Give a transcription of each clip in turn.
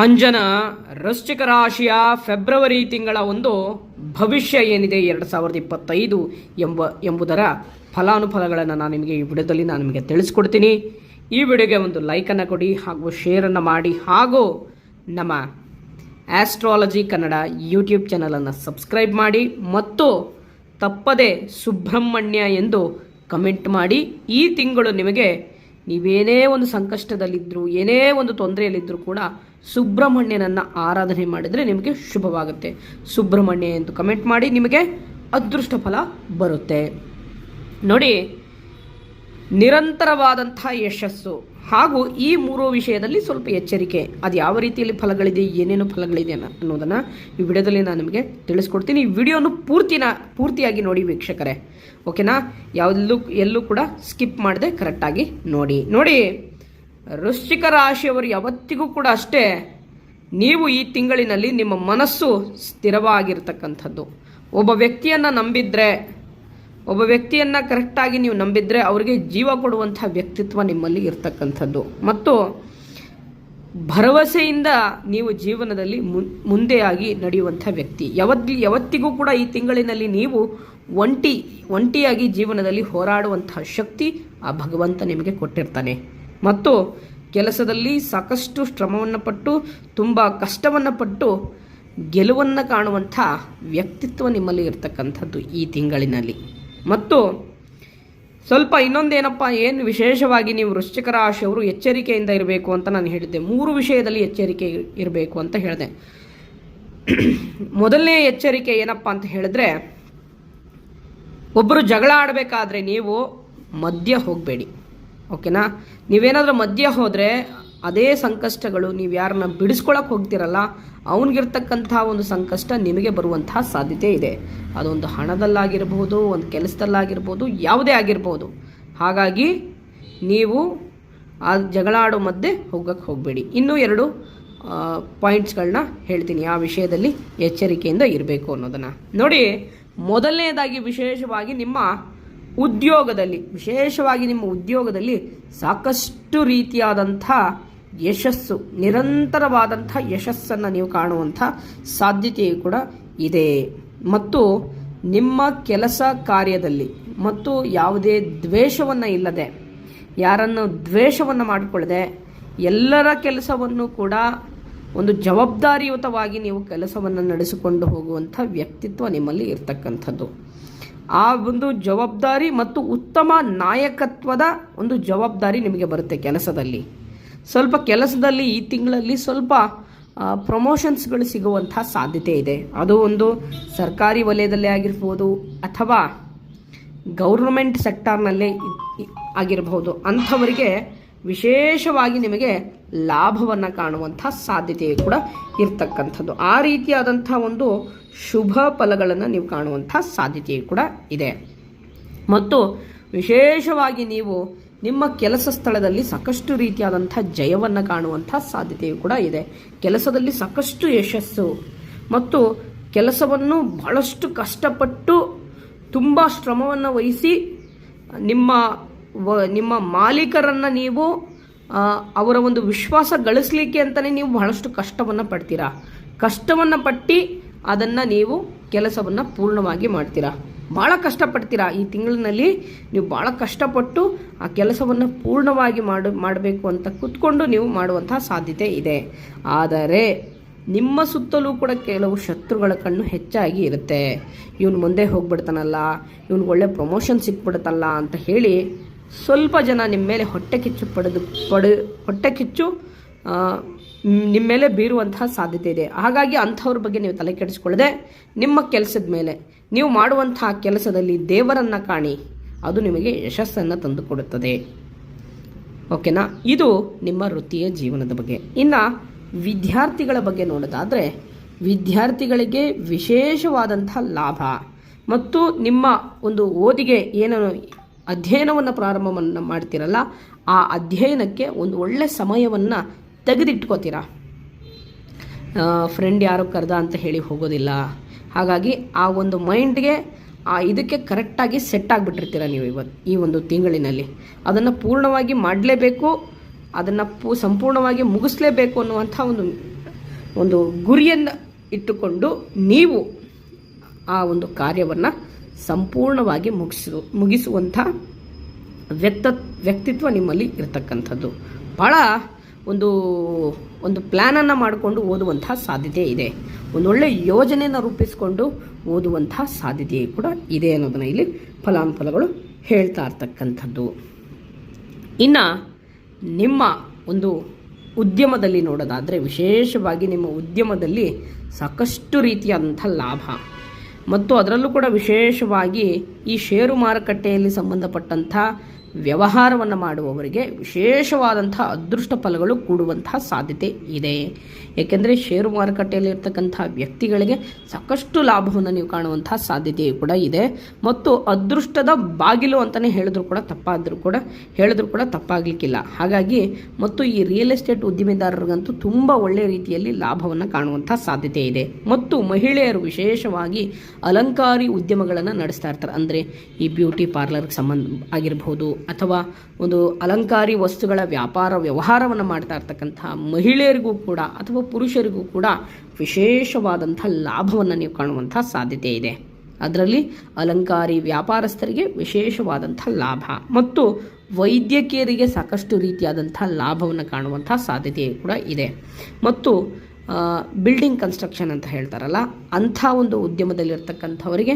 ಅಂಜನ ವೃಶ್ಚಿಕ ರಾಶಿಯ ಫೆಬ್ರವರಿ ತಿಂಗಳ ಒಂದು ಭವಿಷ್ಯ ಏನಿದೆ ಎರಡು ಸಾವಿರದ ಇಪ್ಪತ್ತೈದು ಎಂಬ ಎಂಬುದರ ಫಲಾನುಫಲಗಳನ್ನು ನಾನು ನಿಮಗೆ ಈ ವಿಡಿಯೋದಲ್ಲಿ ನಾನು ನಿಮಗೆ ತಿಳಿಸ್ಕೊಡ್ತೀನಿ. ಈ ವಿಡಿಯೋಗೆ ಒಂದು ಲೈಕನ್ನು ಕೊಡಿ ಹಾಗೂ ಶೇರನ್ನು ಮಾಡಿ ಹಾಗೂ ನಮ್ಮ ಆಸ್ಟ್ರಾಲಜಿ ಕನ್ನಡ ಯೂಟ್ಯೂಬ್ ಚಾನಲನ್ನು ಸಬ್ಸ್ಕ್ರೈಬ್ ಮಾಡಿ ಮತ್ತು ತಪ್ಪದೆ ಸುಬ್ರಹ್ಮಣ್ಯ ಎಂದು ಕಮೆಂಟ್ ಮಾಡಿ. ಈ ತಿಂಗಳು ನಿಮಗೆ ನೀವೇನೇ ಒಂದು ಸಂಕಷ್ಟದಲ್ಲಿದ್ದರೂ ಏನೇ ಒಂದು ತೊಂದರೆಯಲ್ಲಿದ್ದರೂ ಕೂಡ ಸುಬ್ರಹ್ಮಣ್ಯನನ್ನು ಆರಾಧನೆ ಮಾಡಿದರೆ ನಿಮಗೆ ಶುಭವಾಗುತ್ತೆ. ಸುಬ್ರಹ್ಮಣ್ಯ ಎಂದು ಕಮೆಂಟ್ ಮಾಡಿ ನಿಮಗೆ ಅದೃಷ್ಟ ಫಲ ಬರುತ್ತೆ. ನೋಡಿ, ನಿರಂತರವಾದಂಥ ಯಶಸ್ಸು ಹಾಗೂ ಈ ಮೂರು ವಿಷಯದಲ್ಲಿ ಸ್ವಲ್ಪ ಎಚ್ಚರಿಕೆ. ಅದು ಯಾವ ರೀತಿಯಲ್ಲಿ ಫಲಗಳಿದೆ, ಏನೇನು ಫಲಗಳಿದೆ ಅನ್ನೋ- ಅನ್ನೋದನ್ನು ಈ ವಿಡಿಯೋದಲ್ಲಿ ನಾನು ನಿಮಗೆ ತಿಳಿಸ್ಕೊಡ್ತೀನಿ. ಈ ವಿಡಿಯೋನು ಪೂರ್ತಿನ ಪೂರ್ತಿಯಾಗಿ ನೋಡಿ ವೀಕ್ಷಕರೇ. ಓಕೆನಾ ಯಾವುದಲ್ಲೂ ಎಲ್ಲೂ ಕೂಡ ಸ್ಕಿಪ್ ಮಾಡದೆ ಕರೆಕ್ಟಾಗಿ ನೋಡಿ. ನೋಡಿ ವೃಶ್ಚಿಕ ರಾಶಿಯವರು ಯಾವತ್ತಿಗೂ ಕೂಡ ಅಷ್ಟೇ, ನೀವು ಈ ತಿಂಗಳಿನಲ್ಲಿ ನಿಮ್ಮ ಮನಸ್ಸು ಸ್ಥಿರವಾಗಿರ್ತಕ್ಕಂಥದ್ದು. ಒಬ್ಬ ವ್ಯಕ್ತಿಯನ್ನು ನಂಬಿದ್ರೆ, ಒಬ್ಬ ವ್ಯಕ್ತಿಯನ್ನು ಕರೆಕ್ಟಾಗಿ ನೀವು ನಂಬಿದ್ರೆ ಅವರಿಗೆ ಜೀವ ಕೊಡುವಂಥ ವ್ಯಕ್ತಿತ್ವ ನಿಮ್ಮಲ್ಲಿ ಇರ್ತಕ್ಕಂಥದ್ದು. ಮತ್ತು ಭರವಸೆಯಿಂದ ನೀವು ಜೀವನದಲ್ಲಿ ಮುಂದೆಯಾಗಿ ನಡೆಯುವಂಥ ವ್ಯಕ್ತಿ. ಯಾವತ್ತಿ ಯಾವತ್ತಿಗೂ ಕೂಡ ಈ ತಿಂಗಳಿನಲ್ಲಿ ನೀವು ಒಂಟಿ, ಒಂಟಿಯಾಗಿ ಜೀವನದಲ್ಲಿ ಹೋರಾಡುವಂತಹ ಶಕ್ತಿ ಆ ಭಗವಂತ ನಿಮಗೆ ಕೊಟ್ಟಿರ್ತಾನೆ. ಮತ್ತು ಕೆಲಸದಲ್ಲಿ ಸಾಕಷ್ಟು ಶ್ರಮವನ್ನು ಪಟ್ಟು, ತುಂಬ ಕಷ್ಟವನ್ನು ಪಟ್ಟು ಗೆಲುವನ್ನು ಕಾಣುವಂಥ ವ್ಯಕ್ತಿತ್ವ ನಿಮ್ಮಲ್ಲಿ ಇರ್ತಕ್ಕಂಥದ್ದು ಈ ತಿಂಗಳಿನಲ್ಲಿ. ಮತ್ತು ಸ್ವಲ್ಪ ಇನ್ನೊಂದೇನಪ್ಪ, ಏನು ವಿಶೇಷವಾಗಿ ನೀವು ವೃಶ್ಚಿಕ ರಾಶಿಯವರು ಎಚ್ಚರಿಕೆಯಿಂದ ಇರಬೇಕು ಅಂತ ನಾನು ಹೇಳಿದ್ದೆ. ಮೂರು ವಿಷಯದಲ್ಲಿ ಎಚ್ಚರಿಕೆ ಇರಬೇಕು ಅಂತ ಹೇಳಿದೆ. ಮೊದಲನೇ ಎಚ್ಚರಿಕೆ ಏನಪ್ಪ ಅಂತ ಹೇಳಿದ್ರೆ ಒಬ್ಬರು ಜಗಳ ಆಡಬೇಕಾದ್ರೆ ನೀವು ಮಧ್ಯ ಹೋಗಬೇಡಿ. ಓಕೆನಾ? ನೀವೇನಾದರೂ ಮಧ್ಯ ಹೋದರೆ ಅದೇ ಸಂಕಷ್ಟಗಳು ನೀವು ಯಾರನ್ನ ಬಿಡಿಸ್ಕೊಳಕ್ಕೆ ಹೋಗ್ತಿರಲ್ಲ ಅವನಿಗಿರ್ತಕ್ಕಂಥ ಒಂದು ಸಂಕಷ್ಟ ನಿಮಗೆ ಬರುವಂತಹ ಸಾಧ್ಯತೆ ಇದೆ. ಅದೊಂದು ಹಣದಲ್ಲಾಗಿರ್ಬೋದು, ಒಂದು ಕೆಲಸದಲ್ಲಾಗಿರ್ಬೋದು, ಯಾವುದೇ ಆಗಿರ್ಬೋದು. ಹಾಗಾಗಿ ನೀವು ಆ ಜಗಳ ಆಡೋ ಮಧ್ಯೆ ಹೋಗಕ್ಕೆ ಹೋಗಬೇಡಿ. ಇನ್ನೂ ಎರಡು ಪಾಯಿಂಟ್ಸ್ಗಳನ್ನ ಹೇಳ್ತೀನಿ. ಆ ವಿಷಯದಲ್ಲಿ ಎಚ್ಚರಿಕೆಯಿಂದ ಇರಬೇಕು ಅನ್ನೋದನ್ನು. ನೋಡಿ, ಮೊದಲನೇದಾಗಿ ವಿಶೇಷವಾಗಿ ನಿಮ್ಮ ಉದ್ಯೋಗದಲ್ಲಿ, ವಿಶೇಷವಾಗಿ ನಿಮ್ಮ ಉದ್ಯೋಗದಲ್ಲಿ ಸಾಕಷ್ಟು ರೀತಿಯಾದಂಥ ಯಶಸ್ಸು, ನಿರಂತರವಾದಂಥ ಯಶಸ್ಸನ್ನು ನೀವು ಕಾಣುವಂಥ ಸಾಧ್ಯತೆಯು ಕೂಡ ಇದೆ. ಮತ್ತು ನಿಮ್ಮ ಕೆಲಸ ಕಾರ್ಯದಲ್ಲಿ ಮತ್ತು ಯಾವುದೇ ದ್ವೇಷವನ್ನು ಇಲ್ಲದೆ, ಯಾರನ್ನು ದ್ವೇಷವನ್ನು ಮಾಡಿಕೊಳ್ಳದೆ, ಎಲ್ಲರ ಕೆಲಸವನ್ನು ಕೂಡ ಒಂದು ಜವಾಬ್ದಾರಿಯುತವಾಗಿ ನೀವು ಕೆಲಸವನ್ನು ನಡೆಸಿಕೊಂಡು ಹೋಗುವಂಥ ವ್ಯಕ್ತಿತ್ವ ನಿಮ್ಮಲ್ಲಿ ಇರ್ತಕ್ಕಂಥದ್ದು. ಆ ಒಂದು ಜವಾಬ್ದಾರಿ ಮತ್ತು ಉತ್ತಮ ನಾಯಕತ್ವದ ಒಂದು ಜವಾಬ್ದಾರಿ ನಿಮಗೆ ಬರುತ್ತೆ ಕೆಲಸದಲ್ಲಿ. ಸ್ವಲ್ಪ ಕೆಲಸದಲ್ಲಿ ಈ ತಿಂಗಳಲ್ಲಿ ಸ್ವಲ್ಪ ಪ್ರಮೋಷನ್ಸ್ಗಳು ಸಿಗುವಂಥ ಸಾಧ್ಯತೆ ಇದೆ. ಅದು ಒಂದು ಸರ್ಕಾರಿ ವಲಯದಲ್ಲೇ ಆಗಿರ್ಬೋದು ಅಥವಾ ಗೌರ್ಮೆಂಟ್ ಸೆಕ್ಟರ್ನಲ್ಲೇ ಆಗಿರಬಹುದು ಅಂಥವರಿಗೆ ವಿಶೇಷವಾಗಿ ನಿಮಗೆ ಲಾಭವನ್ನು ಕಾಣುವಂಥ ಸಾಧ್ಯತೆ ಕೂಡ ಇರ್ತಕ್ಕಂಥದ್ದು. ಆ ರೀತಿಯಾದಂಥ ಒಂದು ಶುಭ ಫಲಗಳನ್ನು ನೀವು ಕಾಣುವಂಥ ಸಾಧ್ಯತೆ ಕೂಡ ಇದೆ. ಮತ್ತು ವಿಶೇಷವಾಗಿ ನೀವು ನಿಮ್ಮ ಕೆಲಸ ಸ್ಥಳದಲ್ಲಿ ಸಾಕಷ್ಟು ರೀತಿಯಾದಂಥ ಜಯವನ್ನು ಕಾಣುವಂಥ ಸಾಧ್ಯತೆಯು ಕೂಡ ಇದೆ. ಕೆಲಸದಲ್ಲಿ ಸಾಕಷ್ಟು ಯಶಸ್ಸು ಮತ್ತು ಕೆಲಸವನ್ನು ಬಹಳಷ್ಟು ಕಷ್ಟಪಟ್ಟು ತುಂಬ ಶ್ರಮವನ್ನು ವಹಿಸಿ ನಿಮ್ಮ ನಿಮ್ಮ ಮಾಲೀಕರನ್ನು ನೀವು ಅವರ ಒಂದು ವಿಶ್ವಾಸ ಗಳಿಸ್ಲಿಕ್ಕೆ ಅಂತಲೇ ನೀವು ಬಹಳಷ್ಟು ಕಷ್ಟವನ್ನು ಪಡ್ತೀರಾ. ಕಷ್ಟವನ್ನು ಪಟ್ಟು ಅದನ್ನು ನೀವು ಕೆಲಸವನ್ನು ಪೂರ್ಣವಾಗಿ ಮಾಡ್ತೀರಾ. ಭಾಳ ಕಷ್ಟಪಡ್ತೀರಾ ಈ ತಿಂಗಳಿನಲ್ಲಿ. ನೀವು ಭಾಳ ಕಷ್ಟಪಟ್ಟು ಆ ಕೆಲಸವನ್ನು ಪೂರ್ಣವಾಗಿ ಮಾಡು, ಮಾಡಬೇಕು ಅಂತ ಕೂತ್ಕೊಂಡು ನೀವು ಮಾಡುವಂತಹ ಸಾಧ್ಯತೆ ಇದೆ. ಆದರೆ, ನಿಮ್ಮ ಸುತ್ತಲೂ ಕೂಡ ಕೆಲವು ಶತ್ರುಗಳ ಕಣ್ಣು ಹೆಚ್ಚಾಗಿ ಇರುತ್ತೆ. ಇವನು ಮುಂದೆ ಹೋಗ್ಬಿಡ್ತಾನಲ್ಲ, ಇವನಿಗೆ ಒಳ್ಳೆ ಪ್ರಮೋಷನ್ ಸಿಕ್ಬಿಡುತ್ತಲ್ಲ ಅಂತ ಹೇಳಿ ಸ್ವಲ್ಪ ಜನ ನಿಮ್ಮ ಮೇಲೆ ಹೊಟ್ಟೆ ಕಿಚ್ಚು ಪಡೆದು ಪಡೆ ಹೊಟ್ಟೆ ಕಿಚ್ಚು ನಿಮ್ಮ ಮೇಲೆ ಬೀರುವಂತಹ ಸಾಧ್ಯತೆ ಇದೆ. ಹಾಗಾಗಿ ಅಂಥವ್ರ ಬಗ್ಗೆ ನೀವು ತಲೆ ಕೆಡಿಸ್ಕೊಳ್ಳದೆ ನಿಮ್ಮ ಕೆಲಸದ ಮೇಲೆ ನೀವು ಮಾಡುವಂತಹ ಕೆಲಸದಲ್ಲಿ ದೇವರನ್ನು ಕಾಣಿ. ಅದು ನಿಮಗೆ ಯಶಸ್ಸನ್ನು ತಂದುಕೊಡುತ್ತದೆ. ಓಕೆನಾ? ಇದು ನಿಮ್ಮ ವೃತ್ತಿಯ ಜೀವನದ ಬಗ್ಗೆ. ಇನ್ನು ವಿದ್ಯಾರ್ಥಿಗಳ ಬಗ್ಗೆ ನೋಡೋದಾದರೆ ವಿದ್ಯಾರ್ಥಿಗಳಿಗೆ ವಿಶೇಷವಾದಂಥ ಲಾಭ. ಮತ್ತು ನಿಮ್ಮ ಒಂದು ಓದಿಗೆ ಏನು ಅಧ್ಯಯನವನ್ನು ಪ್ರಾರಂಭವನ್ನು ಮಾಡ್ತೀರಲ್ಲ, ಆ ಅಧ್ಯಯನಕ್ಕೆ ಒಂದು ಒಳ್ಳೆ ಸಮಯವನ್ನು ತೆಗೆದಿಟ್ಕೋತೀರಾ? ಫ್ರೆಂಡ್ ಯಾರು ಕರೆದ ಅಂತ ಹೇಳಿ ಹೋಗೋದಿಲ್ಲ. ಹಾಗಾಗಿ ಆ ಒಂದು ಮೈಂಡ್ಗೆ ಆ ಇದಕ್ಕೆ ಕರೆಕ್ಟಾಗಿ ಸೆಟ್ ಆಗಿಬಿಟ್ಟಿರ್ತೀರ ನೀವು ಇವತ್ತು ಈ ಒಂದು ತಿಂಗಳಿನಲ್ಲಿ. ಅದನ್ನು ಪೂರ್ಣವಾಗಿ ಮಾಡಲೇಬೇಕು, ಅದನ್ನು ಪೂ, ಸಂಪೂರ್ಣವಾಗಿ ಮುಗಿಸ್ಲೇಬೇಕು ಅನ್ನುವಂಥ ಒಂದು ಒಂದು ಗುರಿಯನ್ನು ಇಟ್ಟುಕೊಂಡು ನೀವು ಆ ಒಂದು ಕಾರ್ಯವನ್ನು ಸಂಪೂರ್ಣವಾಗಿ ಮುಗಿಸು, ಮುಗಿಸುವಂಥ ವ್ಯಕ್ತ, ವ್ಯಕ್ತಿತ್ವ ನಿಮ್ಮಲ್ಲಿ ಇರತಕ್ಕಂಥದ್ದು. ಭಾಳ ಒಂದು ಒಂದು ಪ್ಲ್ಯಾನನ್ನು ಮಾಡಿಕೊಂಡು ಓದುವಂಥ ಸಾಧ್ಯತೆ ಇದೆ. ಒಂದು ಒಳ್ಳೆಯ ಯೋಜನೆಯನ್ನು ರೂಪಿಸಿಕೊಂಡು ಓದುವಂಥ ಸಾಧ್ಯತೆ ಕೂಡ ಇದೆ ಅನ್ನೋದನ್ನು ಇಲ್ಲಿ ಫಲಾನುಫಲಗಳು ಹೇಳ್ತಾ ಇರ್ತಕ್ಕಂಥದ್ದು. ಇನ್ನು ನಿಮ್ಮ ಒಂದು ಉದ್ಯಮದಲ್ಲಿ ನೋಡೋದಾದರೆ ವಿಶೇಷವಾಗಿ ನಿಮ್ಮ ಉದ್ಯಮದಲ್ಲಿ ಸಾಕಷ್ಟು ರೀತಿಯಾದಂಥ ಲಾಭ. ಮತ್ತು ಅದರಲ್ಲೂ ಕೂಡ ವಿಶೇಷವಾಗಿ ಈ ಷೇರು ಮಾರುಕಟ್ಟೆಯಲ್ಲಿ ಸಂಬಂಧಪಟ್ಟಂಥ ವ್ಯವಹಾರವನ್ನು ಮಾಡುವವರಿಗೆ ವಿಶೇಷವಾದಂಥ ಅದೃಷ್ಟ ಫಲಗಳು ಕೂಡುವಂತಹ ಸಾಧ್ಯತೆ ಇದೆ. ಏಕೆಂದರೆ ಷೇರು ಮಾರುಕಟ್ಟೆಯಲ್ಲಿ ಇರ್ತಕ್ಕಂಥ ವ್ಯಕ್ತಿಗಳಿಗೆ ಸಾಕಷ್ಟು ಲಾಭವನ್ನು ನೀವು ಕಾಣುವಂಥ ಸಾಧ್ಯತೆ ಕೂಡ ಇದೆ. ಮತ್ತು ಅದೃಷ್ಟದ ಬಾಗಿಲು ಅಂತಲೇ ಹೇಳಿದ್ರು ಕೂಡ ತಪ್ಪಾದರೂ ಕೂಡ, ಹೇಳಿದ್ರು ಕೂಡ ತಪ್ಪಾಗಲಿಕ್ಕಿಲ್ಲ. ಹಾಗಾಗಿ ಮತ್ತು ಈ ರಿಯಲ್ ಎಸ್ಟೇಟ್ ಉದ್ದಿಮೆದಾರರಿಗಂತೂ ತುಂಬ ಒಳ್ಳೆಯ ರೀತಿಯಲ್ಲಿ ಲಾಭವನ್ನು ಕಾಣುವಂಥ ಸಾಧ್ಯತೆ ಇದೆ. ಮತ್ತು ಮಹಿಳೆಯರು ವಿಶೇಷವಾಗಿ ಅಲಂಕಾರಿ ಉದ್ಯಮಗಳನ್ನು ನಡೆಸ್ತಾ ಇರ್ತಾರೆ. ಅಂದರೆ ಈ ಬ್ಯೂಟಿ ಪಾರ್ಲರ್ಗೆ ಸಂಬಂಧ ಆಗಿರ್ಬೋದು ಅಥವಾ ಒಂದು ಅಲಂಕಾರಿ ವಸ್ತುಗಳ ವ್ಯಾಪಾರ ವ್ಯವಹಾರವನ್ನು ಮಾಡ್ತಾ ಇರ್ತಕ್ಕಂಥ ಮಹಿಳೆಯರಿಗೂ ಕೂಡ ಅಥವಾ ಪುರುಷರಿಗೂ ಕೂಡ ವಿಶೇಷವಾದಂಥ ಲಾಭವನ್ನು ನೀವು ಕಾಣುವಂಥ ಸಾಧ್ಯತೆ ಇದೆ. ಅದರಲ್ಲಿ ಅಲಂಕಾರಿ ವ್ಯಾಪಾರಸ್ಥರಿಗೆ ವಿಶೇಷವಾದಂಥ ಲಾಭ ಮತ್ತು ವೈದ್ಯಕೀಯರಿಗೆ ಸಾಕಷ್ಟು ರೀತಿಯಾದಂಥ ಲಾಭವನ್ನು ಕಾಣುವಂಥ ಸಾಧ್ಯತೆ ಕೂಡ ಇದೆ. ಮತ್ತು ಬಿಲ್ಡಿಂಗ್ ಕನ್ಸ್ಟ್ರಕ್ಷನ್ ಅಂತ ಹೇಳ್ತಾರಲ್ಲ, ಅಂಥ ಒಂದು ಉದ್ಯಮದಲ್ಲಿರ್ತಕ್ಕಂಥವರಿಗೆ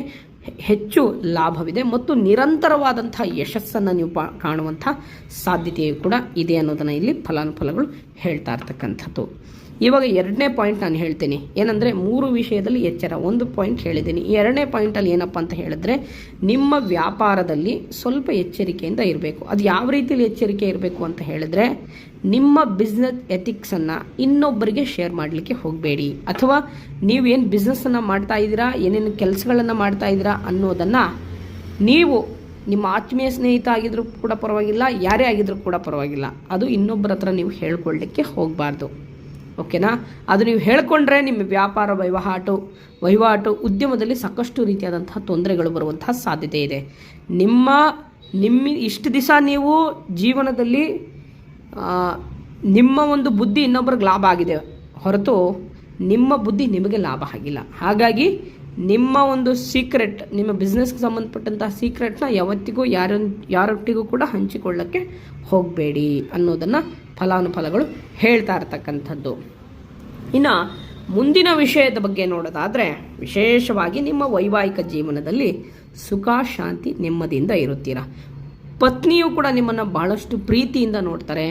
ಹೆಚ್ಚು ಲಾಭವಿದೆ ಮತ್ತು ನಿರಂತರವಾದಂಥ ಯಶಸ್ಸನ್ನು ನೀವು ಕಾಣುವಂಥ ಸಾಧ್ಯತೆಯು ಕೂಡ ಇದೆ ಅನ್ನೋದನ್ನು ಇಲ್ಲಿ ಫಲಾನುಫಲಗಳು ಹೇಳ್ತಾ ಇರ್ತಕ್ಕಂಥದ್ದು. ಇವಾಗ ಎರಡನೇ ಪಾಯಿಂಟ್ ನಾನು ಹೇಳ್ತೀನಿ. ಏನಂದರೆ ಮೂರು ವಿಷಯದಲ್ಲಿ ಎಚ್ಚರ. ಒಂದು ಪಾಯಿಂಟ್ ಹೇಳಿದ್ದೀನಿ. ಎರಡನೇ ಪಾಯಿಂಟಲ್ಲಿ ಏನಪ್ಪ ಅಂತ ಹೇಳಿದ್ರೆ ನಿಮ್ಮ ವ್ಯಾಪಾರದಲ್ಲಿ ಸ್ವಲ್ಪ ಎಚ್ಚರಿಕೆಯಿಂದ ಇರಬೇಕು. ಅದು ಯಾವ ರೀತಿಯಲ್ಲಿ ಎಚ್ಚರಿಕೆ ಇರಬೇಕು ಅಂತ ಹೇಳಿದ್ರೆ ನಿಮ್ಮ ಬಿಸ್ನೆಸ್ ಎಥಿಕ್ಸನ್ನು ಇನ್ನೊಬ್ಬರಿಗೆ ಶೇರ್ ಮಾಡಲಿಕ್ಕೆ ಹೋಗಬೇಡಿ. ಅಥವಾ ನೀವೇನು ಬಿಸ್ನೆಸ್ಸನ್ನು ಮಾಡ್ತಾ ಇದ್ದೀರಾ, ಏನೇನು ಕೆಲಸಗಳನ್ನು ಮಾಡ್ತಾ ಇದ್ದೀರಾ ಅನ್ನೋದನ್ನು ನೀವು ನಿಮ್ಮ ಆತ್ಮೀಯ ಸ್ನೇಹಿತ ಆಗಿದ್ರೂ ಕೂಡ ಪರವಾಗಿಲ್ಲ, ಯಾರೇ ಆಗಿದ್ರೂ ಕೂಡ ಪರವಾಗಿಲ್ಲ. ಅದು ಇನ್ನೊಬ್ಬರ ಹತ್ರ ನೀವು ಹೇಳ್ಕೊಳ್ಳಿಕ್ಕೆ ಹೋಗಬಾರ್ದು. ಓಕೆನಾ? ಅದು ನೀವು ಹೇಳಿಕೊಂಡ್ರೆ ನಿಮ್ಮ ವ್ಯಾಪಾರ ವಹಿವಾಟು ವಹಿವಾಟು ಉದ್ಯಮದಲ್ಲಿ ಸಾಕಷ್ಟು ರೀತಿಯಾದಂತಹ ತೊಂದರೆಗಳು ಬರುವಂತಹ ಸಾಧ್ಯತೆ ಇದೆ. ನಿಮ್ಮ ನಿಮ್ಮ ಇಷ್ಟು ದಿವಸ ನೀವು ಜೀವನದಲ್ಲಿ ನಿಮ್ಮ ಒಂದು ಬುದ್ಧಿ ಇನ್ನೊಬ್ಬರಿಗೆ ಲಾಭ ಆಗಿದೆ ಹೊರತು ನಿಮ್ಮ ಬುದ್ಧಿ ನಿಮಗೆ ಲಾಭ ಆಗಿಲ್ಲ. ಹಾಗಾಗಿ ನಿಮ್ಮ ಒಂದು ಸೀಕ್ರೆಟ್ ನಿಮ್ಮ ಬಿಸ್ನೆಸ್ಗೆ ಸಂಬಂಧಪಟ್ಟಂತಹ ಸೀಕ್ರೆಟ್ನ ಯಾವತ್ತಿಗೂ ಯಾರ ಯಾರೊಟ್ಟಿಗೂ ಕೂಡ ಹಂಚಿಕೊಳ್ಳೋಕ್ಕೆ ಹೋಗಬೇಡಿ ಅನ್ನೋದನ್ನು ಫಲಾನುಫಲಗಳು ಹೇಳ್ತಾ ಇರ್ತಕ್ಕಂಥದ್ದು. ಇನ್ನು ಮುಂದಿನ ವಿಷಯದ ಬಗ್ಗೆ ನೋಡೋದಾದರೆ, ವಿಶೇಷವಾಗಿ ನಿಮ್ಮ ವೈವಾಹಿಕ ಜೀವನದಲ್ಲಿ ಸುಖ, ಶಾಂತಿ, ನೆಮ್ಮದಿಯಿಂದ ಇರುತ್ತೀರ? ಪತ್ನಿಯು ಕೂಡ ನಿಮ್ಮನ್ನು ಬಹಳಷ್ಟು ಪ್ರೀತಿಯಿಂದ ನೋಡ್ತಾರೆ,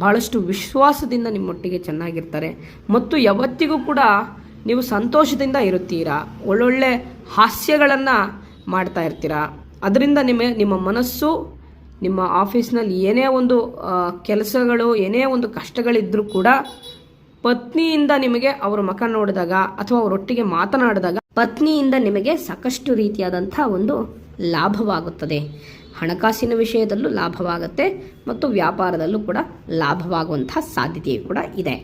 ಬಹಳಷ್ಟು ವಿಶ್ವಾಸದಿಂದ ನಿಮ್ಮೊಟ್ಟಿಗೆ ಚೆನ್ನಾಗಿರ್ತಾರೆ, ಮತ್ತು ಯಾವತ್ತಿಗೂ ಕೂಡ ನೀವು ಸಂತೋಷದಿಂದ ಇರುತ್ತೀರಾ? ಒಳ್ಳೊಳ್ಳೆ ಹಾಸ್ಯಗಳನ್ನು ಮಾಡ್ತಾ ಇರ್ತೀರಾ? ಅದರಿಂದ ನಿಮ್ಮ ನಿಮ್ಮ ಮನಸ್ಸು ನಿಮ್ಮ ಆಫೀಸ್ನಲ್ಲಿ ಏನೇ ಒಂದು ಕೆಲಸಗಳು, ಏನೇ ಒಂದು ಕಷ್ಟಗಳಿದ್ದರೂ ಕೂಡ ಪತ್ನಿಯಿಂದ ನಿಮಗೆ ಅವರ ಮುಖ ನೋಡಿದಾಗ ಅಥವಾ ಅವರೊಟ್ಟಿಗೆ ಮಾತನಾಡಿದಾಗ ಪತ್ನಿಯಿಂದ ನಿಮಗೆ ಸಾಕಷ್ಟು ರೀತಿಯಾದಂಥ ಒಂದು ಲಾಭವಾಗುತ್ತದೆ. ಹಣಕಾಸಿನ ವಿಷಯದಲ್ಲೂ ಲಾಭವಾಗುತ್ತೆ ಮತ್ತು ವ್ಯಾಪಾರದಲ್ಲೂ ಕೂಡ ಲಾಭವಾಗುವಂಥ ಸಾಧ್ಯತೆಯು ಕೂಡ ಇದೆ.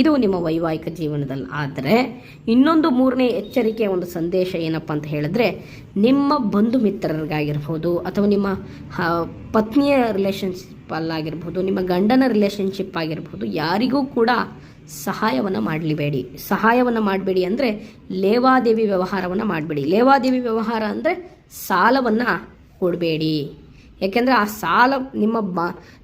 ಇದು ನಿಮ್ಮ ವೈವಾಹಿಕ ಜೀವನದಲ್ಲಿ. ಆದರೆ ಇನ್ನೊಂದು ಮೂರನೇ ಎಚ್ಚರಿಕೆಯ ಒಂದು ಸಂದೇಶ ಏನಪ್ಪ ಅಂತ ಹೇಳಿದ್ರೆ, ನಿಮ್ಮ ಬಂಧು ಮಿತ್ರರಿಗಾಗಿರ್ಬೋದು ಅಥವಾ ನಿಮ್ಮ ಪತ್ನಿಯ ರಿಲೇಷನ್ಶಿಪ್ ಅಲ್ಲಾಗಿರ್ಬೋದು, ನಿಮ್ಮ ಗಂಡನ ರಿಲೇಷನ್ಶಿಪ್ ಆಗಿರ್ಬೋದು, ಯಾರಿಗೂ ಕೂಡ ಸಹಾಯವನ್ನು ಮಾಡಲಿಬೇಡಿ. ಸಹಾಯವನ್ನು ಮಾಡಬೇಡಿ ಅಂದರೆ ಲೇವಾದೇವಿ ವ್ಯವಹಾರವನ್ನು ಮಾಡಬೇಡಿ. ಲೇವಾದೇವಿ ವ್ಯವಹಾರ ಅಂದರೆ ಸಾಲವನ್ನು ಕೊಡಬೇಡಿ. ಯಾಕೆಂದರೆ ಆ ಸಾಲ ನಿಮ್ಮ ಬ,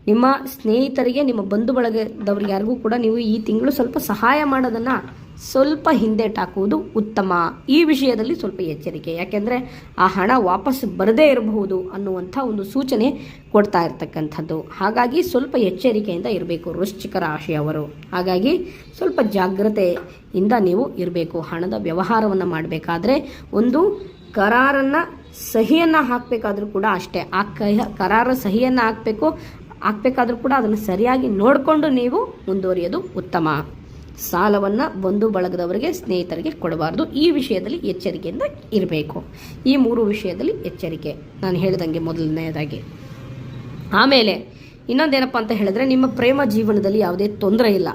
ನಿಮ್ಮ ಸ್ನೇಹಿತರಿಗೆ, ನಿಮ್ಮ ಬಂಧು ಬಳಗದವ್ರಿಗೆ ಯಾರಿಗೂ ಕೂಡ ನೀವು ಈ ತಿಂಗಳು ಸ್ವಲ್ಪ ಸಹಾಯ ಮಾಡೋದನ್ನು ಸ್ವಲ್ಪ ಹಿಂದೆಟಾಕುವುದು ಉತ್ತಮ. ಈ ವಿಷಯದಲ್ಲಿ ಸ್ವಲ್ಪ ಎಚ್ಚರಿಕೆ. ಯಾಕೆಂದರೆ ಆ ಹಣ ವಾಪಸ್ ಬರದೇ ಇರಬಹುದು ಅನ್ನುವಂಥ ಒಂದು ಸೂಚನೆ ಕೊಡ್ತಾ ಇರ್ತಕ್ಕಂಥದ್ದು. ಹಾಗಾಗಿ ಸ್ವಲ್ಪ ಎಚ್ಚರಿಕೆಯಿಂದ ಇರಬೇಕು ವೃಶ್ಚಿಕ ರಾಶಿಯವರು ಹಾಗಾಗಿ ಸ್ವಲ್ಪ ಜಾಗ್ರತೆಯಿಂದ ನೀವು ಇರಬೇಕು. ಹಣದ ವ್ಯವಹಾರವನ್ನು ಮಾಡಬೇಕಾದ್ರೆ ಒಂದು ಕರಾರನ್ನು ಸಹಿಯನ್ನು ಹಾಕಬೇಕಾದ್ರೂ ಕೂಡ ಅಷ್ಟೇ. ಆ ಕರಾರ ಸಹಿಯನ್ನು ಹಾಕಬೇಕು. ಹಾಕಬೇಕಾದ್ರೂ ಕೂಡ ಅದನ್ನು ಸರಿಯಾಗಿ ನೋಡಿಕೊಂಡು ನೀವು ಮುಂದುವರಿಯೋದು ಉತ್ತಮ. ಸಾಲವನ್ನು ಬಂಧು ಬಳಗದವರಿಗೆ, ಸ್ನೇಹಿತರಿಗೆ ಕೊಡಬಾರ್ದು. ಈ ವಿಷಯದಲ್ಲಿ ಎಚ್ಚರಿಕೆಯಿಂದ ಇರಬೇಕು. ಈ ಮೂರು ವಿಷಯದಲ್ಲಿ ಎಚ್ಚರಿಕೆ. ನಾನು ಹೇಳಿದಂಗೆ ಮೊದಲನೆಯದಾಗಿ. ಆಮೇಲೆ ಇನ್ನೊಂದೇನಪ್ಪ ಅಂತ ಹೇಳಿದ್ರೆ, ನಿಮ್ಮ ಪ್ರೇಮ ಜೀವನದಲ್ಲಿ ಯಾವುದೇ ತೊಂದರೆ ಇಲ್ಲ.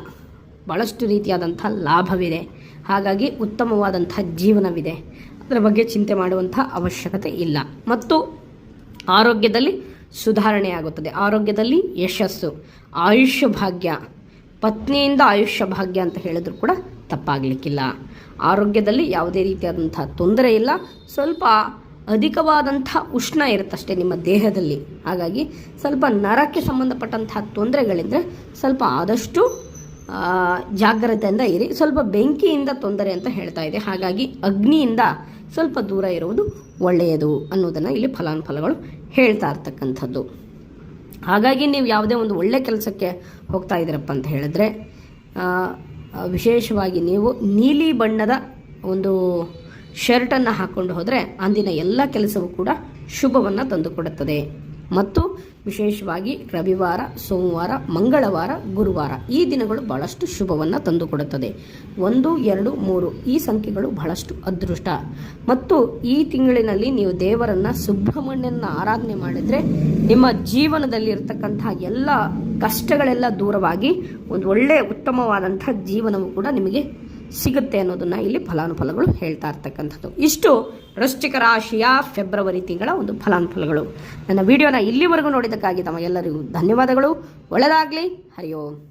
ಭಾಳಷ್ಟು ರೀತಿಯಾದಂಥ ಲಾಭವಿದೆ. ಹಾಗಾಗಿ ಉತ್ತಮವಾದಂಥ ಜೀವನವಿದೆ. ಅದರ ಬಗ್ಗೆ ಚಿಂತೆ ಮಾಡುವಂಥ ಅವಶ್ಯಕತೆ ಇಲ್ಲ. ಮತ್ತು ಆರೋಗ್ಯದಲ್ಲಿ ಸುಧಾರಣೆ ಆಗುತ್ತದೆ. ಆರೋಗ್ಯದಲ್ಲಿ ಯಶಸ್ಸು, ಆಯುಷ್ಯ ಭಾಗ್ಯ, ಪತ್ನಿಯಿಂದ ಆಯುಷ್ಯ ಭಾಗ್ಯ ಅಂತ ಹೇಳಿದ್ರು ಕೂಡ ತಪ್ಪಾಗಲಿಕ್ಕಿಲ್ಲ. ಆರೋಗ್ಯದಲ್ಲಿ ಯಾವುದೇ ರೀತಿಯಾದಂಥ ತೊಂದರೆ ಇಲ್ಲ. ಸ್ವಲ್ಪ ಅಧಿಕವಾದಂಥ ಉಷ್ಣ ಇರುತ್ತಷ್ಟೇ ನಿಮ್ಮ ದೇಹದಲ್ಲಿ. ಹಾಗಾಗಿ ಸ್ವಲ್ಪ ನರಕ್ಕೆ ಸಂಬಂಧಪಟ್ಟಂತಹ ತೊಂದರೆಗಳಿದ್ರೆ ಸ್ವಲ್ಪ ಆದಷ್ಟು ಜಾಗ್ರತೆಯಿಂದ ಇರಿ. ಸ್ವಲ್ಪ ಬೆಂಕಿಯಿಂದ ತೊಂದರೆ ಅಂತ ಹೇಳ್ತಾ ಇದೆ. ಹಾಗಾಗಿ ಅಗ್ನಿಯಿಂದ ಸ್ವಲ್ಪ ದೂರ ಇರುವುದು ಒಳ್ಳೆಯದು ಅನ್ನೋದನ್ನು ಇಲ್ಲಿ ಫಲಾನುಫಲಗಳು ಹೇಳ್ತಾ ಇರ್ತಕ್ಕಂಥದ್ದು. ಹಾಗಾಗಿ ನೀವು ಯಾವುದೇ ಒಂದು ಒಳ್ಳೆ ಕೆಲಸಕ್ಕೆ ಹೋಗ್ತಾ ಇದ್ದೀರಪ್ಪ ಅಂತ ಹೇಳಿದ್ರೆ ವಿಶೇಷವಾಗಿ ನೀವು ನೀಲಿ ಬಣ್ಣದ ಒಂದು ಶರ್ಟನ್ನು ಹಾಕ್ಕೊಂಡು ಹೋದರೆ ಅಂದಿನ ಎಲ್ಲ ಕೆಲಸವೂ ಕೂಡ ಶುಭವನ್ನು ತಂದುಕೊಡುತ್ತದೆ. ಮತ್ತು ವಿಶೇಷವಾಗಿ ರವಿವಾರ, ಸೋಮವಾರ, ಮಂಗಳವಾರ, ಗುರುವಾರ. ಈ ದಿನಗಳು ಬಹಳಷ್ಟು ಶುಭವನ್ನು ತಂದುಕೊಡುತ್ತದೆ. ಒಂದು, ಎರಡು, ಮೂರು ಈ ಸಂಖ್ಯೆಗಳು ಬಹಳಷ್ಟು ಅದೃಷ್ಟ. ಮತ್ತು ಈ ತಿಂಗಳಿನಲ್ಲಿ ನೀವು ದೇವರನ್ನ ಸುಬ್ರಹ್ಮಣ್ಯನ ಆರಾಧನೆ ಮಾಡಿದ್ರೆ ನಿಮ್ಮ ಜೀವನದಲ್ಲಿ ಇರತಕ್ಕಂತಹ ಎಲ್ಲ ಕಷ್ಟಗಳೆಲ್ಲ ದೂರವಾಗಿ ಒಂದು ಒಳ್ಳೆಯ ಉತ್ತಮವಾದಂಥ ಜೀವನವು ಕೂಡ ನಿಮಗೆ ಸಿಗುತ್ತೆ ಅನ್ನೋದನ್ನ ಇಲ್ಲಿ ಫಲಾನುಫಲಗಳು ಹೇಳ್ತಾ ಇರ್ತಕ್ಕಂಥದ್ದು. ಇಷ್ಟು ವೃಶ್ಚಿಕ ರಾಶಿಯ ಫೆಬ್ರವರಿ ತಿಂಗಳ ಒಂದು ಫಲಾನುಫಲಗಳು. ನನ್ನ ವಿಡಿಯೋನ ಇಲ್ಲಿವರೆಗೂ ನೋಡಿದ್ದಕ್ಕಾಗಿ ತಮ್ಮ ಎಲ್ಲರಿಗೂ ಧನ್ಯವಾದಗಳು. ಒಳ್ಳೆಯದಾಗಲಿ. ಹರಿ ಓಂ